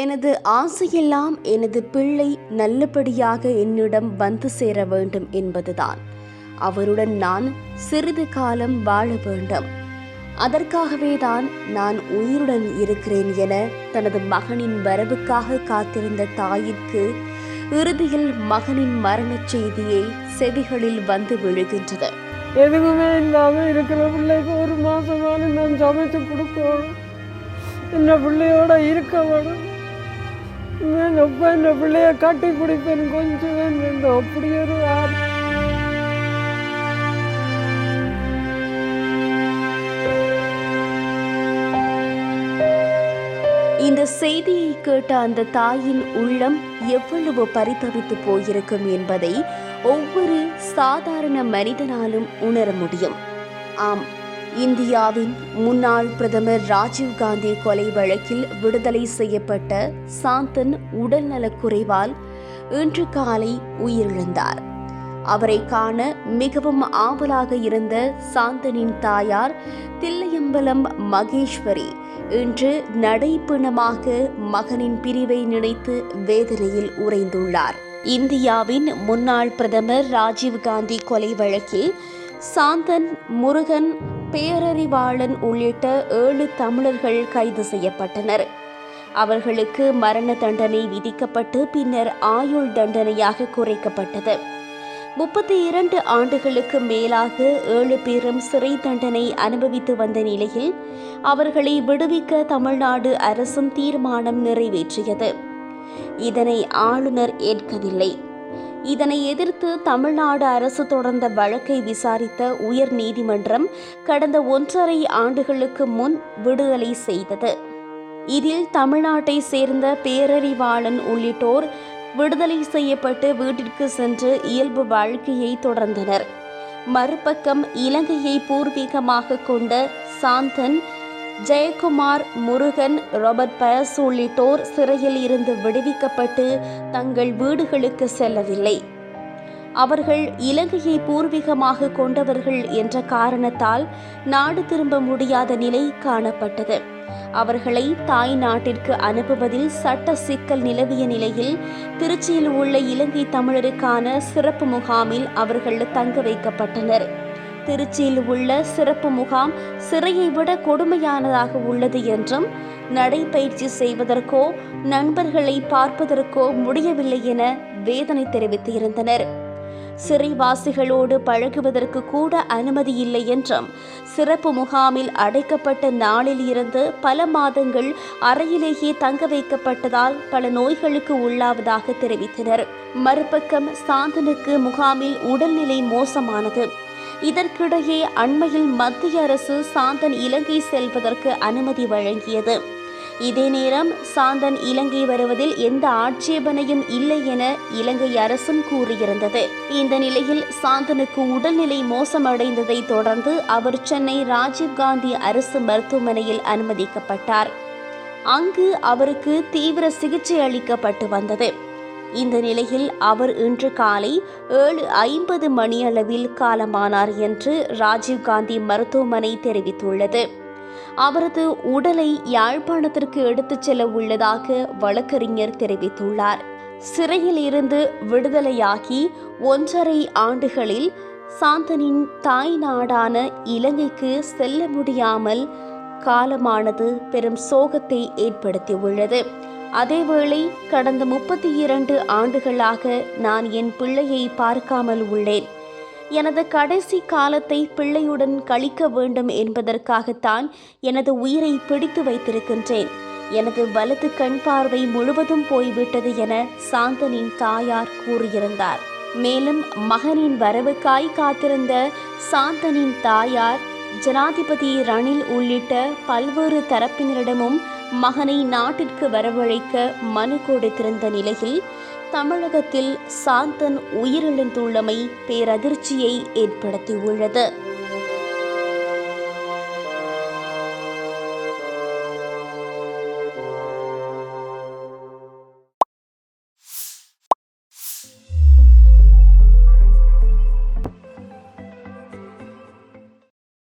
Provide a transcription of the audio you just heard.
எனது ஆசையெல்லாம் எனது பிள்ளை நல்லபடியாக என்னிடம் வந்து சேர வேண்டும் என்பதுதான். அவருடன் நான் சிறிது காலம் வாழ வேண்டும். அதற்காகவே தான் நான் உயிருடன் இருக்கிறேன் என தனது மகனின் வரவுக்காக காத்திருந்த தாயிற்கு இறுதியில் மகனின் மரணச் செய்தியை செவிகளில் வந்து விழுகின்றது. எதுவுமே இல்லாமல் இருக்கிற பிள்ளைக்கு ஒரு மாதமான நான் சமைத்து கொடுக்கணும். என்ன பிள்ளையோட இருக்க வேணும்? நான் இந்த பிள்ளைய காட்டி பிடிப்பேன். கொஞ்சம் வேணும். அப்படி ஒரு இந்த செய்தியை கேட்ட அந்த தாயின் உள்ளம் எவ்வளவு பரிதவித்து போயிருக்கும் என்பதை ஒவ்வொரு சாதாரண மனிதனாலும் உணர முடியும். ஆம் இந்தியாவின் முன்னாள் பிரதமர் ராஜீவ் காந்தி கொலை வழக்கில் விடுதலை செய்யப்பட்ட சாந்தன் உடல்நலக்குறைவால் இன்று காலை உயிரிழந்தார். அவரை காண மிகவும் ஆவலாக இருந்த சாந்தனின் தாயார் தில்லையம்பலம் மகேஸ்வரி இன்று நடைப்பிணமாக மகனின் பிரிவை நினைத்து வேதனையில் உறைந்துள்ளார். இந்தியாவின் முன்னாள் பிரதமர் ராஜீவ்காந்தி கொலை வழக்கில் சாந்தன் முருகன் பேரறிவாளன் உள்ளிட்ட ஏழு தமிழர்கள் கைது செய்யப்பட்டனர். அவர்களுக்கு மரண தண்டனை விதிக்கப்பட்டு பின்னர் ஆயுள் தண்டனையாக குறைக்கப்பட்டது. முப்பத்தி இரண்டு ஆண்டுகளுக்கு மேலாக ஏழு பேரும் சிறை தண்டனை அனுபவித்து வந்த நிலையில் அவர்களை விடுவிக்க தமிழ்நாடு அரசும் தீர்மானம் நிறைவேற்றியது. இதனை ஆளுநர் ஏற்கவில்லை. இதனை எதிர்த்து தமிழ்நாடு அரசு தொடர்ந்த வழக்கை விசாரித்த உயர் நீதிமன்றம் கடந்த ஒன்றரை ஆண்டுகளுக்கு முன் விடுதலை செய்தது. இதில் தமிழ்நாட்டை சேர்ந்த பேரறிவாளன் உள்ளிட்டோர் விடுதலை செய்யப்பட்டு வீட்டிற்கு சென்று இயல்பு வாழ்க்கையை தொடர்ந்தனர். மறுபக்கம் இலங்கையை பூர்வீகமாக கொண்ட சாந்தன் ஜெயக்குமார் முருகன் ராபர்ட் பயஸ் உள்ளிட்டோர் சிறையில் இருந்து விடுவிக்கப்பட்டு தங்கள் வீடுகளுக்கு செல்லவில்லை. அவர்கள் இலங்கையை பூர்வீகமாக கொண்டவர்கள் என்ற காரணத்தால் நாடு திரும்ப முடியாத நிலை காணப்பட்டது. அவர்களை தாய் நாட்டிற்கு அனுப்புவதில் சட்ட சிக்கல் நிலவிய நிலையில் திருச்சியில் உள்ள இலங்கை தமிழருக்கான சிறப்பு முகாமில் அவர்கள் தங்க வைக்கப்பட்டனர். திருச்சியில் உள்ள சிறப்பு முகாம் சிறையை விட கொடுமையானதாக உள்ளது என்றும் நடைபயிற்சி செய்வதற்கோ நண்பர்களை பார்ப்பதற்கோ முடியவில்லை என வேதனை தெரிவித்து இருந்தனர் சிறைவாசிகளோடு பழகுவதற்கு கூட அனுமதி இல்லை என்றும் சிறப்பு முகாமில் அடைக்கப்பட்ட நாளில் இருந்து பல மாதங்கள் அறையிலேயே தங்க வைக்கப்பட்டதால் பல நோய்களுக்கு உள்ளாவதாக தெரிவித்தனர். மறுபக்கம் சாந்தனுக்கு முகாமில் உடல்நிலை மோசமானது. இதற்கிடையே அண்மையில் மத்திய அரசு சாந்தன் இலங்கை செல்வதற்கு அனுமதி வழங்கியது. இதே நேரம் சாந்தன் இலங்கை வருவதில் எந்த ஆட்சேபனையும் இல்லை என இலங்கை அரசும் கூறியிருந்தது. இந்த நிலையில் சாந்தனுக்கு உடல்நிலை மோசமடைந்ததை தொடர்ந்து அவர் சென்னை ராஜீவ்காந்தி அரசு மருத்துவமனையில் அனுமதிக்கப்பட்டார். அங்கு அவருக்கு தீவிர சிகிச்சை அளிக்கப்பட்டு வந்தது. இந்த நிலையில் அவர் இன்று காலை ஏழு ஐம்பது மணியளவில் காலமானார் என்று ராஜீவ்காந்தி மருத்துவமனை தெரிவித்துள்ளது. அவரது உடலை யாழ்ப்பாணத்திற்கு எடுத்துச் செல்ல உள்ளதாக வழக்கறிஞர் தெரிவித்துள்ளார். சிறையில் இருந்து விடுதலையாகி ஒன்றரை ஆண்டுகளில் சாந்தனின் தாய் நாடான இலங்கைக்கு செல்ல முடியாமல் காலமானது பெரும் சோகத்தை ஏற்படுத்தியுள்ளது. அதேவேளை கடந்த முப்பத்தி இரண்டு ஆண்டுகளாக நான் என் பிள்ளையை பார்க்காமல் உள்ளேன். எனது கடைசி காலத்தை பிள்ளையுடன் கழிக்க வேண்டும் என்பதற்காகத்தான் எனது உயிரை பிடித்து வைத்திருக்கின்றேன். எனது வலது கண் பார்வை முழுவதும் போய்விட்டது என சாந்தனின் தாயார் கூறியிருந்தார். மேலும் மகனின் வரவுக்காய் காத்திருந்த சாந்தனின் தாயார் ஜனாதிபதி ரணில் உள்ளிட்ட பல்வேறு தரப்பினரிடமும் மகனை நாட்டிற்கு வரவழைக்க மனு கொடுத்திருந்த நிலையில் தமிழகத்தில் சாந்தன் உயிரிழந்துள்ளமை பேரதிர்ச்சியை ஏற்படுத்தியுள்ளது.